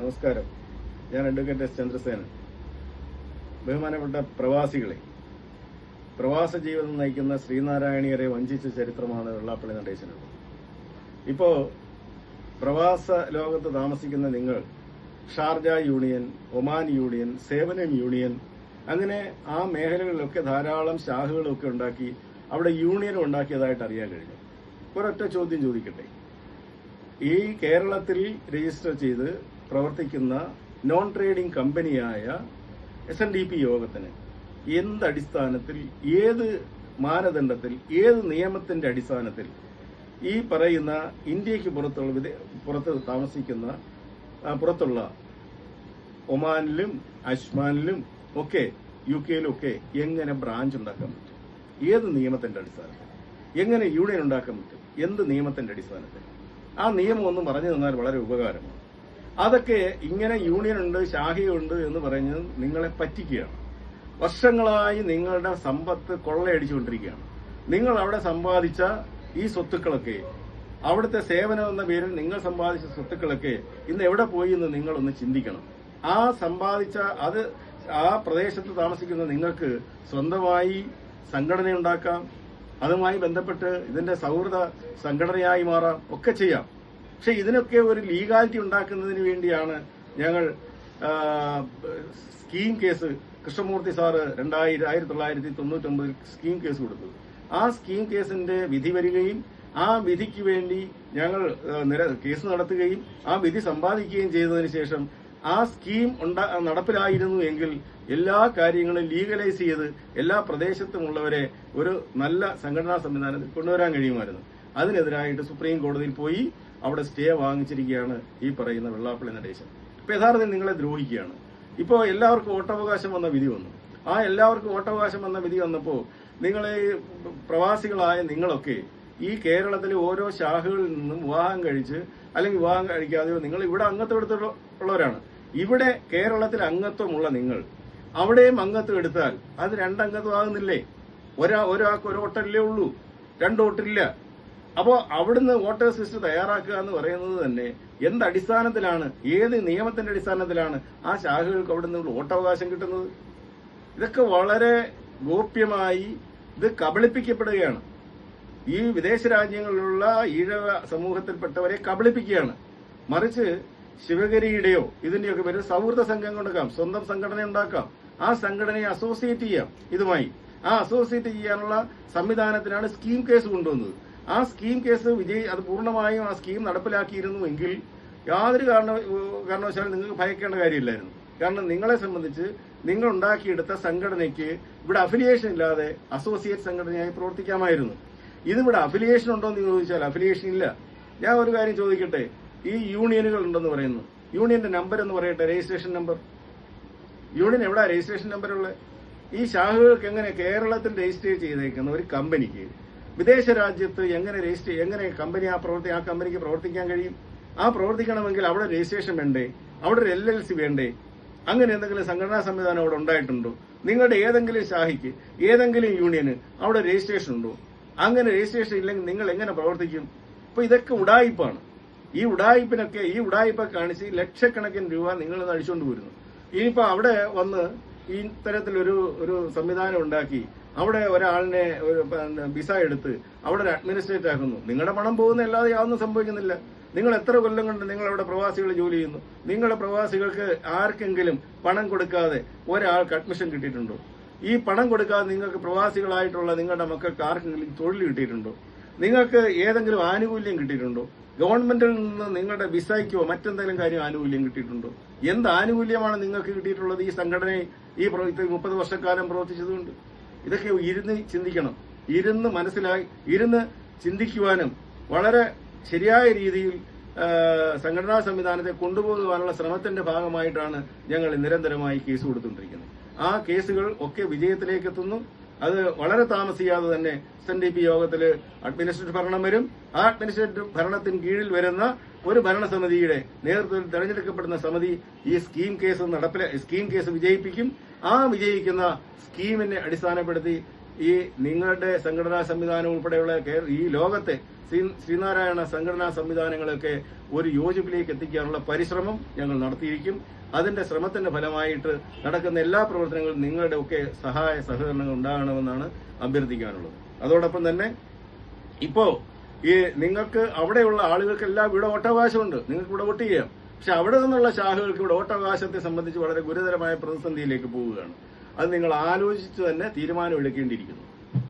നമസ്കാരം. ഞാൻ advocate S Chandrasenan. ബഹുമാനപ്പെട്ട പ്രവാസികളെ പ്രവാസ ജീവിതം നയിക്കുന്ന ശ്രീനാരായണീയരെ വഞ്ചിച്ച ചരിത്രമാണ് വെള്ളാപ്പള്ളി നടേശനുള്ളത്. ഇപ്പോ പ്രവാസ ലോകത്ത് താമസിക്കുന്ന നിങ്ങൾ ഷാർജ യൂണിയൻ ഒമാൻ യൂണിയൻ സേവനം യൂണിയൻ അങ്ങനെ ആ മേഖലകളിലൊക്കെ ധാരാളം ശാഖകളൊക്കെ ഉണ്ടാക്കി അവിടെ യൂണിയൻ ഉണ്ടാക്കിയതായിട്ട് അറിയാൻ കഴിഞ്ഞു. ഒരൊറ്റ ചോദ്യം ചോദിക്കട്ടെ? ഈ കേരളത്തിൽ രജിസ്റ്റർ ചെയ്ത് പ്രവർത്തിക്കുന്ന നോൺ ട്രേഡിംഗ് കമ്പനിയായ എസ് എൻ ഡി പി യോഗത്തിന് എന്ത് അടിസ്ഥാനത്തിൽ ഏത് മാനദണ്ഡത്തിൽ ഏത് നിയമത്തിന്റെ അടിസ്ഥാനത്തിൽ ഈ പറയുന്ന ഇന്ത്യയ്ക്ക് പുറത്തുള്ള പുറത്ത് താമസിക്കുന്ന പുറത്തുള്ള ഒമാനിലും അഷ്മാനിലും ഒക്കെ യു കെയിലും ഒക്കെ എങ്ങനെ ബ്രാഞ്ച് ഉണ്ടാക്കാൻ പറ്റും? ഏത് നിയമത്തിന്റെ അടിസ്ഥാനത്തിൽ? എങ്ങനെ യൂണിയൻ ഉണ്ടാക്കാൻ പറ്റും? എന്ത് നിയമത്തിന്റെ അടിസ്ഥാനത്തിൽ? ആ നിയമം ഒന്ന് പറഞ്ഞു തന്നാൽ വളരെ ഉപകാരമാണ്. അതൊക്കെ ഇങ്ങനെ യൂണിയൻ ഉണ്ട് ശാഖയുണ്ട് എന്ന് പറഞ്ഞ് നിങ്ങളെ പറ്റിക്കുകയാണ്. വർഷങ്ങളായി നിങ്ങളുടെ സമ്പത്ത് കൊള്ളയടിച്ചുകൊണ്ടിരിക്കുകയാണ്. നിങ്ങൾ അവിടെ സമ്പാദിച്ച ഈ സ്വത്തുക്കളൊക്കെ അവിടുത്തെ സേവനം എന്ന പേരിൽ നിങ്ങൾ സമ്പാദിച്ച സ്വത്തുക്കളൊക്കെ ഇന്ന് എവിടെ പോയി എന്ന് നിങ്ങളൊന്ന് ചിന്തിക്കണം. ആ സമ്പാദിച്ച അത് ആ പ്രദേശത്ത് താമസിക്കുന്ന നിങ്ങൾക്ക് സ്വന്തമായി സംഘടന ഉണ്ടാക്കാം അതുമായി ബന്ധപ്പെട്ട് ഇതിന്റെ സൗഹൃദ സംഘടനയായി മാറാം ഒക്കെ ചെയ്യാം. പക്ഷെ ഇതിനൊക്കെ ഒരു ലീഗാലിറ്റി ഉണ്ടാക്കുന്നതിന് വേണ്ടിയാണ് ഞങ്ങൾ സ്കീം കേസ് കൃഷ്ണമൂർത്തി സാറ് രണ്ടായിരം ആയിരത്തി തൊള്ളായിരത്തി സ്കീം കേസ് കൊടുത്തത്. ആ സ്കീം കേസിന്റെ വിധി വരികയും ആ വിധിക്ക് വേണ്ടി ഞങ്ങൾ കേസ് നടത്തുകയും ആ വിധി സമ്പാദിക്കുകയും ചെയ്തതിന് ശേഷം ആ സ്കീം നടപ്പിലായിരുന്നു എങ്കിൽ എല്ലാ കാര്യങ്ങളും ലീഗലൈസ് ചെയ്ത് എല്ലാ പ്രദേശത്തുമുള്ളവരെ ഒരു നല്ല സംഘടനാ സംവിധാനത്തിൽ കൊണ്ടുവരാൻ കഴിയുമായിരുന്നു. അതിനെതിരായിട്ട് സുപ്രീം കോടതിയിൽ പോയി അവിടെ സ്റ്റേ വാങ്ങിച്ചിരിക്കുകയാണ് ഈ പറയുന്ന വെള്ളാപ്പള്ളി നടേശൻ. ഇപ്പൊ യഥാർത്ഥത്തിൽ നിങ്ങളെ ദ്രോഹിക്കുകയാണ്. ഇപ്പോൾ എല്ലാവർക്കും വോട്ടവകാശം വന്ന വിധി വന്നു. ആ എല്ലാവർക്കും വോട്ടവകാശം വന്ന വിധി വന്നപ്പോൾ നിങ്ങളെ പ്രവാസികളായ നിങ്ങളൊക്കെ ഈ കേരളത്തിലെ ഓരോ ശാഖകളിൽ നിന്നും വിവാഹം കഴിച്ച് അല്ലെങ്കിൽ വിവാഹം കഴിക്കാതെയോ നിങ്ങൾ ഇവിടെ അംഗത്വം എടുത്തുള്ളവരാണ് ഇവിടെ കേരളത്തിൽ അംഗത്വമുള്ള നിങ്ങൾ അവിടെയും അംഗത്വം എടുത്താൽ അത് രണ്ടംഗത്വം ആകുന്നില്ലേ ഒരാ ഒരാൾക്ക് ഒരു വോട്ടല്ലേ ഉള്ളൂ രണ്ട് വോട്ടില്ല അപ്പോൾ അവിടുന്ന് വോട്ടേഴ്സ് ലിസ്റ്റ് തയ്യാറാക്കുക എന്ന് പറയുന്നത് തന്നെ എന്ത് അടിസ്ഥാനത്തിലാണ് ഏത് നിയമത്തിന്റെ അടിസ്ഥാനത്തിലാണ് ആ ശാഖകൾക്ക് അവിടുന്ന് വോട്ടവകാശം കിട്ടുന്നത്? ഇതൊക്കെ വളരെ ഗോപ്യമായി ഇത് കബളിപ്പിക്കപ്പെടുകയാണ്. ഈ വിദേശ രാജ്യങ്ങളിലുള്ള ഈഴവ സമൂഹത്തിൽപ്പെട്ടവരെ കബളിപ്പിക്കുകയാണ്. മറിച്ച് ശിവഗിരിയുടെയോ ഇതിന്റെയൊക്കെ പേര് സൗഹൃദ സംഘം കൊണ്ടാക്കാം സ്വന്തം സംഘടന ഉണ്ടാക്കാം. ആ സംഘടനയെ അസോസിയേറ്റ് ചെയ്യാം ഇതുമായി. ആ അസോസിയേറ്റ് ചെയ്യാനുള്ള സംവിധാനത്തിനാണ് സ്കീം കേസ് കൊണ്ടുവന്നത്. ആ സ്കീം കേസ് വിജയി അത് പൂർണമായും ആ സ്കീം നടപ്പിലാക്കിയിരുന്നു എങ്കിൽ യാതൊരു കാരണ കാരണവശാലും നിങ്ങൾക്ക് ഭയക്കേണ്ട കാര്യമില്ലായിരുന്നു. കാരണം നിങ്ങളെ സംബന്ധിച്ച് നിങ്ങൾ ഉണ്ടാക്കിയെടുത്ത സംഘടനയ്ക്ക് ഇവിടെ അഫിലിയേഷൻ ഇല്ലാതെ അസോസിയേറ്റ് സംഘടനയായി പ്രവർത്തിക്കാമായിരുന്നു. ഇതിവിടെ അഫിലിയേഷൻ ഉണ്ടോ എന്ന് ചോദിച്ചാൽ അഫിലിയേഷൻ ഇല്ല. ഞാൻ ഒരു കാര്യം ചോദിക്കട്ടെ? ഈ യൂണിയനുകൾ ഉണ്ടെന്ന് പറയുന്നു. യൂണിയന്റെ നമ്പർ എന്ന് പറയട്ടെ? രജിസ്ട്രേഷൻ നമ്പർ യൂണിയൻ എവിടെ രജിസ്ട്രേഷൻ നമ്പർ ഉള്ളത് ഈ ശാഖകൾക്ക് എങ്ങനെ കേരളത്തിൽ രജിസ്റ്റർ ചെയ്തേക്കുന്ന ഒരു കമ്പനിക്ക് വിദേശ രാജ്യത്ത് എങ്ങനെ രജിസ്റ്റർ എങ്ങനെ കമ്പനി ആ പ്രവർത്തി ആ കമ്പനിക്ക് പ്രവർത്തിക്കാൻ കഴിയും? ആ പ്രവർത്തിക്കണമെങ്കിൽ അവിടെ രജിസ്ട്രേഷൻ വേണ്ടേ? അവിടെ ഒരു എൽ എൽ സി വേണ്ടേ? അങ്ങനെ എന്തെങ്കിലും സംഘടനാ സംവിധാനം അവിടെ ഉണ്ടായിട്ടുണ്ടോ? നിങ്ങളുടെ ഏതെങ്കിലും ശാഖയ്ക്ക് ഏതെങ്കിലും യൂണിയന് അവിടെ രജിസ്ട്രേഷൻ ഉണ്ടോ? അങ്ങനെ രജിസ്ട്രേഷൻ ഇല്ലെങ്കിൽ നിങ്ങൾ എങ്ങനെ പ്രവർത്തിക്കും? അപ്പൊ ഇതൊക്കെ ഉടായിപ്പാണ്. ഈ ഉടായിപ്പിനൊക്കെ ഈ ഉടായ്പ കാണിച്ച് ലക്ഷക്കണക്കിന് രൂപ നിങ്ങൾ അഴിച്ചുകൊണ്ട് വരുന്നു ഇനിയിപ്പോ അവിടെ വന്ന് ഈ തരത്തിലൊരു ഒരു സംവിധാനം ഉണ്ടാക്കി അവിടെ ഒരാളിനെ ഒരു വിസ എടുത്ത് അവിടെ ഒരു അഡ്മിനിസ്ട്രേറ്റ് ആക്കുന്നു. നിങ്ങളുടെ പണം പോകുന്ന അല്ലാതെ യാതൊന്നും സംഭവിക്കുന്നില്ല. നിങ്ങൾ എത്ര കൊല്ലം കൊണ്ട് നിങ്ങൾ അവിടെ പ്രവാസികൾ ജോലി ചെയ്യുന്നു? നിങ്ങളുടെ പ്രവാസികൾക്ക് ആർക്കെങ്കിലും പണം കൊടുക്കാതെ ഒരാൾക്ക് അഡ്മിഷൻ കിട്ടിയിട്ടുണ്ടോ? ഈ പണം കൊടുക്കാതെ നിങ്ങൾക്ക് പ്രവാസികളായിട്ടുള്ള നിങ്ങളുടെ മക്കൾക്ക് ആർക്കെങ്കിലും തൊഴിൽ കിട്ടിയിട്ടുണ്ടോ? നിങ്ങൾക്ക് ഏതെങ്കിലും ആനുകൂല്യം കിട്ടിയിട്ടുണ്ടോ? ഗവൺമെന്റിൽ നിന്ന് നിങ്ങളുടെ വിസയ്ക്കോ മറ്റെന്തെങ്കിലും കാര്യം ആനുകൂല്യം കിട്ടിയിട്ടുണ്ടോ? എന്ത് ആനുകൂല്യമാണ് നിങ്ങൾക്ക് കിട്ടിയിട്ടുള്ളത് ഈ സംഘടന ഈ മുപ്പത് വർഷക്കാലം പ്രവർത്തിച്ചതുകൊണ്ട്? ഇതൊക്കെ ഇരുന്ന് ചിന്തിക്കണം. ഇരുന്ന് മനസ്സിലായി ഇരുന്ന് ചിന്തിക്കുവാനും വളരെ ശരിയായ രീതിയിൽ സംഘടനാ സംവിധാനത്തെ കൊണ്ടുപോകുവാനുള്ള ശ്രമത്തിന്റെ ഭാഗമായിട്ടാണ് ഞങ്ങൾ നിരന്തരമായി കേസ് കൊടുത്തുകൊണ്ടിരിക്കുന്നത്. ആ കേസുകൾ ഒക്കെ വിജയത്തിലേക്ക് എത്തുന്നു അത് വളരെ താമസിയാതെ തന്നെ എസ് എൻ ഡി പി യോഗത്തിൽ അഡ്മിനിസ്ട്രേറ്റീവ് ഭരണം വരും. ആ അഡ്മിനിസ്ട്രേറ്റീവ് ഭരണത്തിന് കീഴിൽ വരുന്ന ഒരു ഭരണസമിതിയുടെ നേതൃത്വത്തിൽ തെരഞ്ഞെടുക്കപ്പെടുന്ന സമിതി ഈ സ്കീം കേസ് നടപ്പില സ്കീം കേസ് വിജയിപ്പിക്കും. ആ വിജയിക്കുന്ന സ്കീമിനെ അടിസ്ഥാനപ്പെടുത്തി ഈ നിങ്ങളുടെ സംഘടനാ സംവിധാനം ഉൾപ്പെടെയുള്ള ഈ ലോകത്തെ ശ്രീനാരായണ സംഘടനാ സംവിധാനങ്ങളൊക്കെ ഒരു യോജിപ്പിലേക്ക് എത്തിക്കാനുള്ള പരിശ്രമം ഞങ്ങൾ നടത്തിയിരിക്കും. അതിന്റെ ശ്രമത്തിന്റെ ഫലമായിട്ട് നടക്കുന്ന എല്ലാ പ്രവർത്തനങ്ങളും നിങ്ങളുടെ ഒക്കെ സഹായ സഹകരണങ്ങൾ ഉണ്ടാകണമെന്നാണ് അഭ്യർത്ഥിക്കാനുള്ളത്. അതോടൊപ്പം തന്നെ ഇപ്പോ ഈ നിങ്ങൾക്ക് അവിടെയുള്ള ആളുകൾക്കെല്ലാം ഇവിടെ വോട്ടവകാശമുണ്ട്. നിങ്ങൾക്ക് ഇവിടെ വോട്ട് ചെയ്യാം. പക്ഷെ അവിടെ നിന്നുള്ള ശാഖകൾക്ക് ഇവിടെ വോട്ടവകാശത്തെ സംബന്ധിച്ച് വളരെ ഗുരുതരമായ പ്രതിസന്ധിയിലേക്ക് പോവുകയാണ്. അത് നിങ്ങൾ ആലോചിച്ച് തന്നെ തീരുമാനം എടുക്കേണ്ടിയിരിക്കുന്നു.